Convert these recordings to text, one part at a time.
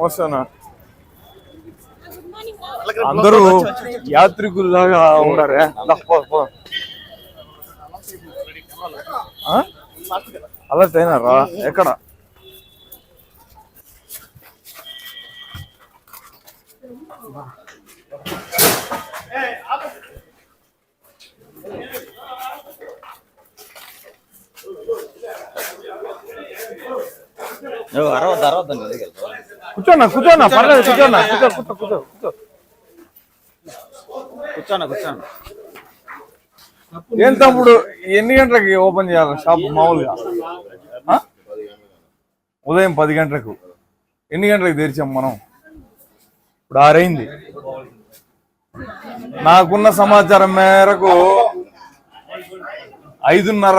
వస్తానా అందరూ యాత్రికుల్లాగా ఉన్నారే? అలర్ట్ అయినారా? ఎక్కడ? నువ్వు అరవద్దు అరవద్దు దగ్గర కూర్చోన్నా కూర్చోన్నా పర్లేదు కూర్చోన్నా కూర్చో కూర్చో కూర్చో కూర్చో. కూర్చోండి కూర్చోండి ఏం తమ్ముడు ఎన్ని గంటలకి ఓపెన్ చేయాలి షాప్ మామూలుగా? ఉదయం పది గంటలకు. ఎన్ని గంటలకు తెరిచాం మనం? ఇప్పుడు ఆరైంది. నాకున్న సమాచారం మేరకు ఐదున్నర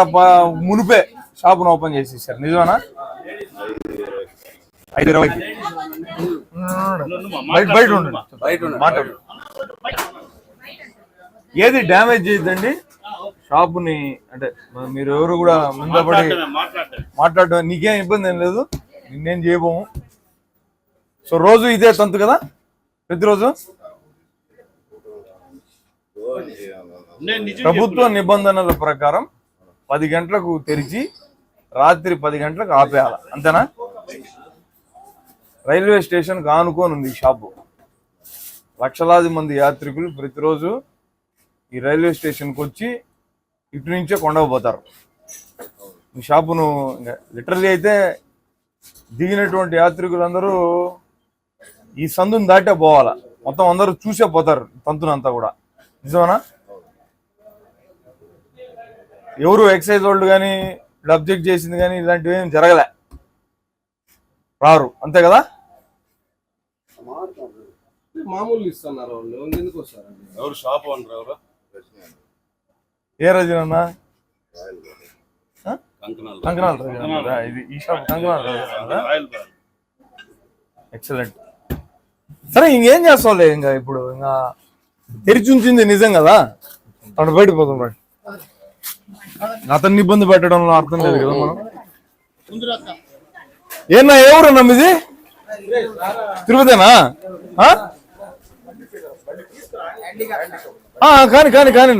మునిపే షాపును ఓపెన్ చేసేసారు. నిజమేనా? ఐదు ఇరవైకి బయట బయట ఉండండి బయట మాట్లాడు ఏది డ్యామేజ్ చేయొద్దండి? షాపుని అంటే మీరు ఎవరు కూడా ముందపడి మాట్లాడడం నీకేం ఇబ్బంది ఏం లేదు. నిన్నేం చేయబోము. సో రోజు ఇదే తంతు కదా? ప్రతిరోజు? ప్రభుత్వ నిబంధనల ప్రకారం పది గంటలకు తెరిచి రాత్రి పది గంటలకు ఆపేయాలి. అంతేనా? రైల్వే స్టేషన్ ఆనుకొని ఉంది ఈ షాపు. లక్షలాది మంది యాత్రికులు ప్రతిరోజు ఈ రైల్వే స్టేషన్కి వచ్చి ఇటు నుంచే కొండకు పోతారు ఈ షాపును లిటరలీ అయితే దిగినటువంటి యాత్రికులందరూ ఈ సందుని దాటే పోవాలా. మొత్తం అందరూ చూసే పోతారు తంతునంతా కూడా. నిజమేనా? ఎవరు ఎక్సైజ్ వాళ్ళు కానీ అబ్జెక్ట్ చేసింది కానీ ఇలాంటివి ఏం జరగలే. రారు. అంతే కదా? మామూలు ఇస్తున్నారు వాళ్ళు. ఎందుకు వస్తారండి? ఎవరు షాప్ ఓనర్ ఎవరు? ఏ రజనన్నా కంకణాలు కంకణాల రజన ఇది ఈ షాప్ కంకణాల రజన. ఎక్సలెంట్ సరే ఇంకేం చేస్తాంలే ఇంకా ఇప్పుడు? ఇంకా తెరిచి ఉంచింది నిజం కదా? పోతాం రండి అతన్ని ఇబ్బంది పెట్టడంలో అర్థం లేదు కదా మనం? ఏనా ఎవరు నమ్మిది తిరుపతేనా? ఆ? కానీ కానీ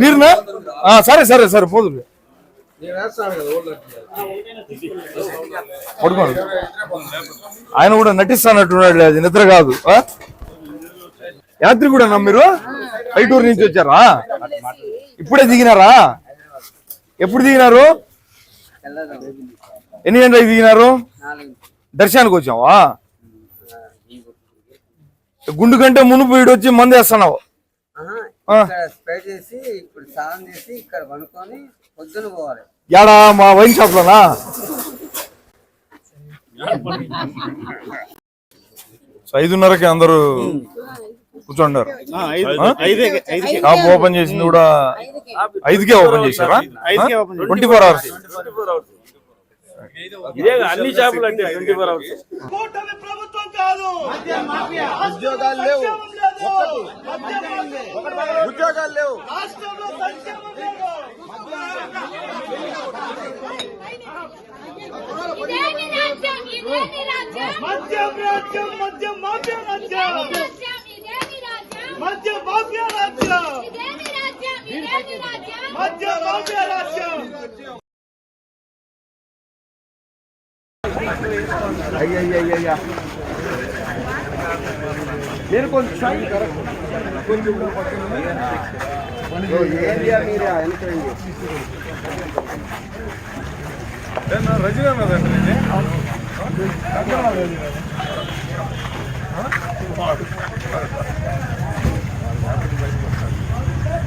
మీరునా సరే సరే సరే పోదు. పడుకోండి. ఆయన కూడా నటిస్తానట్టున్నాడు అది నిద్ర కాదు యాత్రి కూడా మీరు? పైటూరు నుంచి వచ్చారా? ఇప్పుడే దిగినారా? ఎప్పుడు దిగినారు? ఎన్ని గంటలకు దిగినారు? దర్శనానికి వచ్చావా గుండు కంటే మునుపు వీడు వచ్చి మంది వేస్తున్నావు. ఆహా, ఆ. ఇక్కడ స్ప్రే చేసి ఇప్పుడు స్నానం చేసి ఇక్కడ పనుకొని పొద్దున పోవాలి. యాడా మా వైన్ షాప్ లోనా ఐదున్నరకి అందరూ కూర్చోండారు. షాప్ ఓపెన్ చేసింది కూడా ఐదుకే ఓపెన్ చేశారా? ఐదుకే ఓపెన్ చేశారు. Twenty four hours. ఇదే అన్ని షాపులు అంటే ట్వంటీ ఫోర్ అవర్స్. ప్రభుత్వం కాదు. ఉద్యోగాలు లేవు. ఉద్యోగాలు లేవు. మద్యం రాజ్యం మద్యం మాఫియా రాజ్యం. రాజ్యం మద్యం మాఫియా రాజ్యం ఇదేమి రాజ్యం ఇదేమి రాజ్యం మద్యం మాఫియా రాజ్యం నేను కొంచెం ఏరియా మీరే వెనకండి రజనీ అన్నదండి